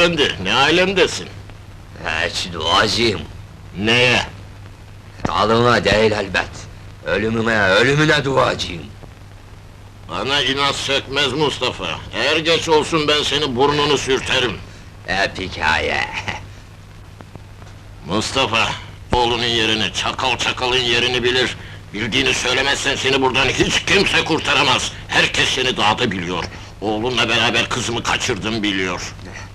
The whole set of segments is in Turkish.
efendi, ne alemdesin? Hiç duacıyım. Neye? Sağlığına değil elbet. Ölümüne, ölümüne duacıyım. Bana inat sökmez Mustafa. Eğer geç olsun ben seni burnunu sürterim. Hep hikaye. Mustafa, oğlunun yerini, çakal çakalın yerini bilir. Bildiğini söylemezsen seni buradan hiç kimse kurtaramaz. Herkes seni dağda biliyor. Oğlunla beraber kızımı kaçırdım biliyor.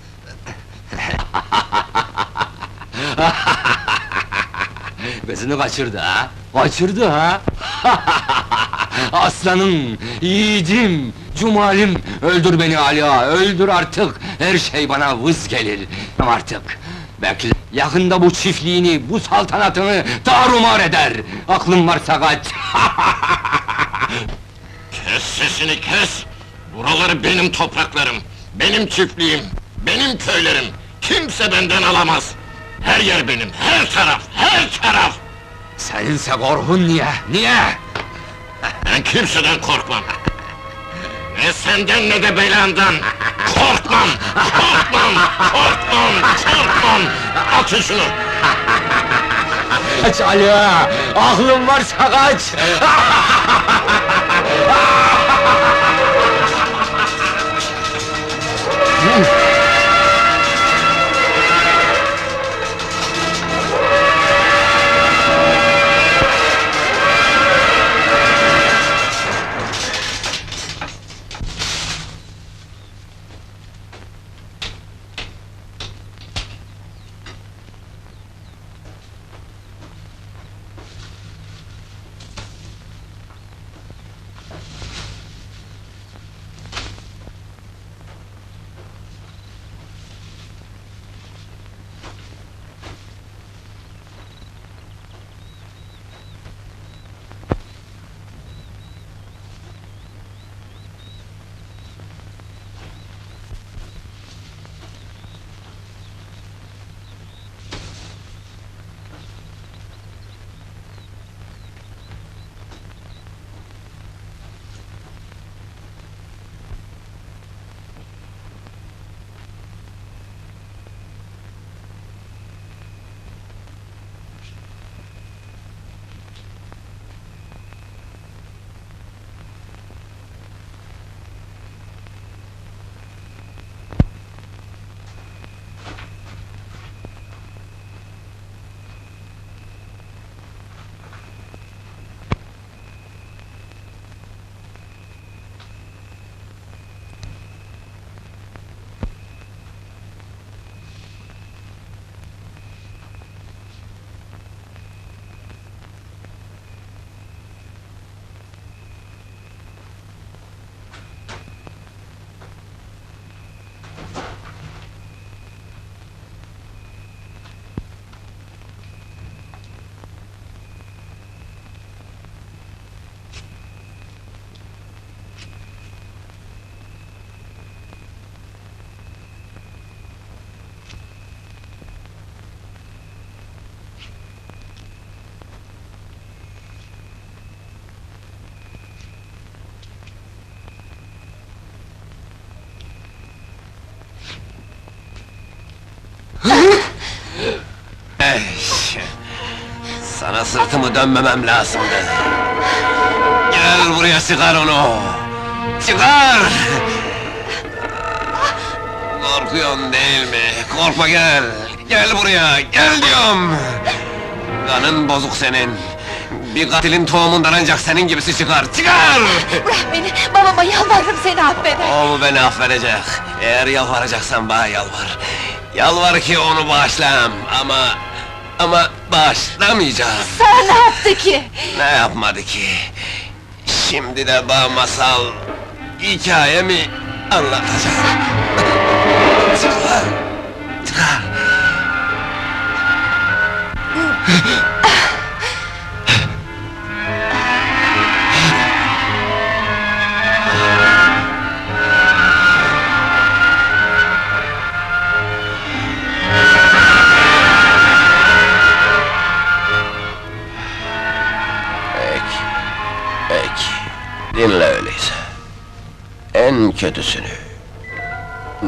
Bezini kaçırdı ha? Kaçırdı ha? Aslanım, yiğidim, cumalim, öldür beni Ali ağa, öldür artık! Her şey bana vız gelir, artık! Bekle, yakında bu çiftliğini, bu saltanatını tarumar eder! Aklın varsa kaç! Kes sesini kes! Buraları benim topraklarım, benim çiftliğim, benim köylerim. Kimse benden alamaz. Her yer benim, her taraf, her taraf! Seninse korkun niye, niye? Ben kimseden korkmam. Ne senden ne de belandan. Korkmam, korkmam, korkmam, korkmam. Atın şunu. Kaç Ali aklın varsa kaç! Eş! Sana sırtımı dönmemem lazımdı. Gel buraya çıkar onu! Çıkar! Korkuyorsun değil mi? Korkma gel! Gel buraya, gel diyorum! Kanın bozuk senin! Bir katilin tohumundan ancak senin gibisi çıkar! Çıkar! Bırak beni, babama yalvarırım seni affeder. O mu beni affedecek? Eğer yalvaracaksan bana yalvar. Yalvar ki onu bağışlayam ama... Ama bağışlamayacağım. Sana ne yaptı ki? Ne yapmadı ki? Şimdi de bana masal... Hikayemi anlatacak. Çıkar! Çıkar! Dinle öyleyse. En kötüsünü,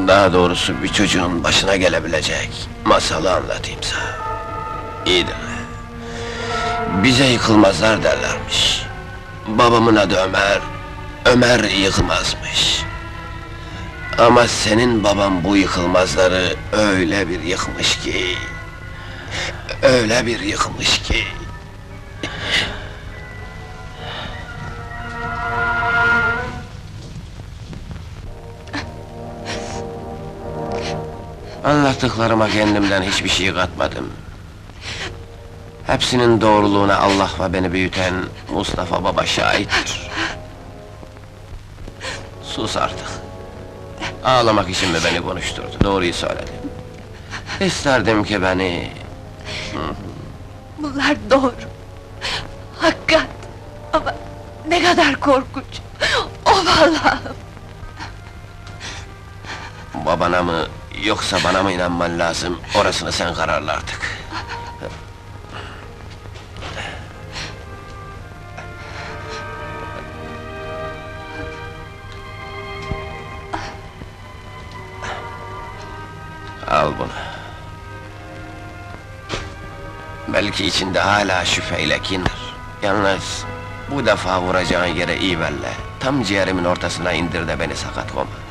daha doğrusu bir çocuğun başına gelebilecek masalı anlatayım sana. İyi dinle. Bize yıkılmazlar derlermiş. Babamın adı Ömer, Ömer yıkılmazmış. Ama senin baban bu yıkılmazları öyle bir yıkmış ki... Öyle bir yıkmış ki... Anlattıklarıma kendimden hiçbir şey katmadım. Hepsinin doğruluğuna Allah ve beni büyüten Mustafa Baba şahittir. Sus artık. Ağlamak için mi beni konuşturdun? Doğruyu söyledim. İsterdim ki beni... Bunlar doğru. Hakikat. Ama ne kadar korkunç. Of Allah'ım. Babana mı, yoksa bana mı inanman lazım? Orasını sen kararla artık. Al bunu. Belki içinde hala şüpheyle kin. Yalnız bu defa vuracağın yere iyi belli. Tam ciğerimin ortasına indir de beni sakat koma.